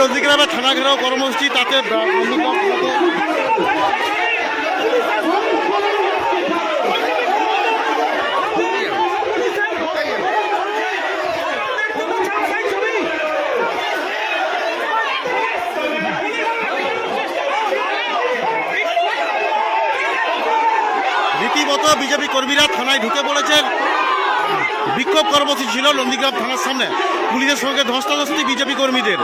নন্দীগ্রামে থানা ঘেরাও কর্মসূচি তাতে রীতিমতো বিজেপি কর্মীরা থানায় ঢুকে পড়েছেন। বিক্ষোভ কর্মসূচি ছিল নন্দীগ্রাম থানার সামনে। পুলিশের সঙ্গে ধস্তাধস্তি বিজেপি কর্মীদের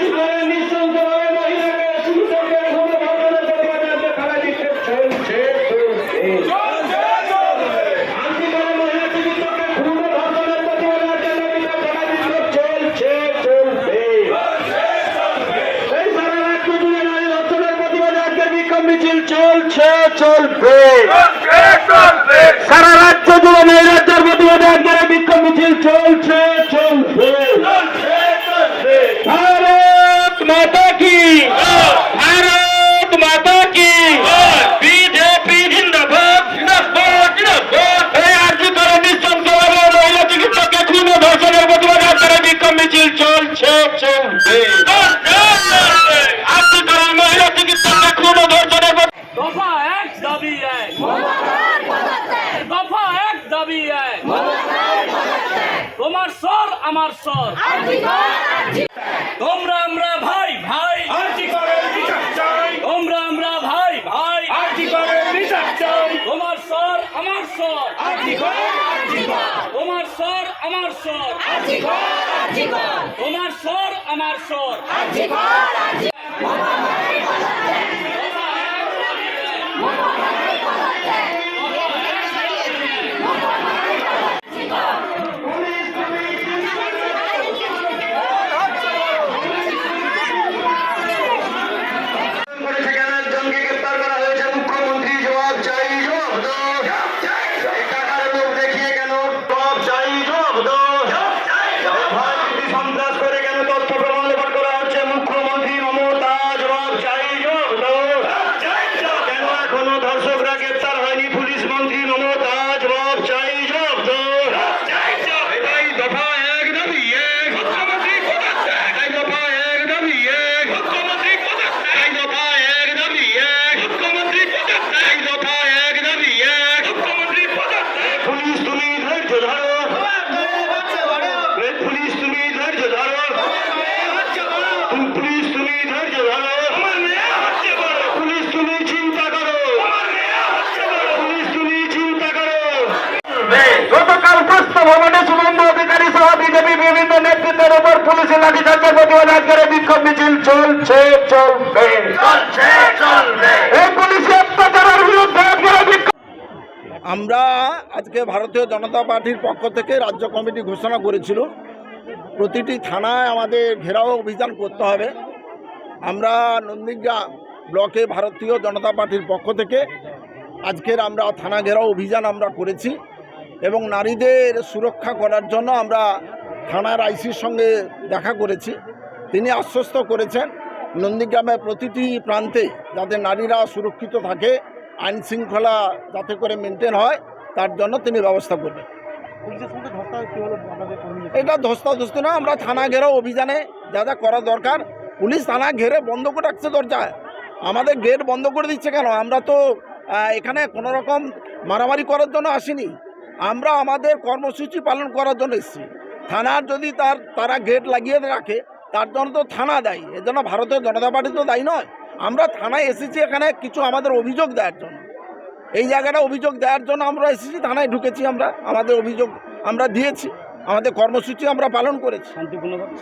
জীবনে নিঃসন্দেহে মহিলাকে শুরু থেকে এখনও বর্তমানে প্রতিবাদে খেলা দিতে চলছে আন্দোলনে মহিলা চিকিৎসককে খুন ও ধর্ষণের প্রতিবাদে জনগণকে খেলা দিতে চলছে চলবে এই সারা রাজ্য জুড়ে নারী ধর্ষণের প্রতিবাদে আজকের বিক্ষোভ মিছিল চলছে চলবে সারা রাজ্য জুড়ে নৈরাজ্যের প্রতিবাদে একবারে বিক্ষোভ মিছিল চলছে চলবে ভারত মাতা কি? ভারত মাতা কি? স্বর তোমরা আমরা ভাই ভাই তোমরা আমরা ভাই ভাই তোমার স্বর আমার স্বর তোমার স্বর আমার স্বর তোমার স্বর আমার স্বর করেছে ভবনে শুভেন্দু অধিকারী সহ বিজেপি বিভিন্ন নেতৃত্বের উপর পুলিশের লাঠিচার্জের প্রতিবাদ আজকের বিক্ষোভ মিছিল চলছে চলবে। এই পুলিশি অত্যাচারের বিরুদ্ধে আমরা আজকে ভারতীয় জনতা পার্টির পক্ষ থেকে রাজ্য কমিটি ঘোষণা করেছিল প্রতিটি থানায় আমাদের ঘেরাও অভিযান করতে হবে। আমরা নন্দীগ্রাম ব্লকে ভারতীয় জনতা পার্টির পক্ষ থেকে আজকের আমরা থানা ঘেরাও অভিযান আমরা করেছি। এবং নারীদের সুরক্ষা করার জন্য আমরা থানার আইসির সঙ্গে দেখা করেছি। তিনি আশ্বস্ত করেছেন নন্দীগ্রামের প্রতিটি প্রান্তে যাতে নারীরা সুরক্ষিত থাকে আইন শৃঙ্খলা যাতে করে মেনটেন হয় তার জন্য তিনি ব্যবস্থা করবেন। এটা ধস্তাধস্তি না আমরা থানা ঘেরাও অভিযানে যা যা করা দরকার পুলিশ থানা ঘেরে বন্ধ করে রাখছে দরজায় আমাদের গেট বন্ধ করে দিচ্ছে কেন? আমরা তো এখানে কোনো রকম মারামারি করার জন্য আসিনি। আমরা আমাদের কর্মসূচি পালন করার জন্য এসেছি। থানার যদি তার, তারা গেট লাগিয়ে রাখে, তার জন্য তো থানা দায়ী। এর জন্য ভারতীয় জনতা পার্টি তো দায়ী নয়। আমরা থানায় এসেছি এখানে কিছু আমাদের অভিযোগ দেওয়ার জন্য। এই জায়গাটা অভিযোগ দেওয়ার জন্য আমরা এসেছি, থানায় ঢুকেছি আমরা। আমাদের অভিযোগ আমরা দিয়েছি। আমাদের কর্মসূচি আমরা পালন করেছি। শান্তিপূর্ণভাবে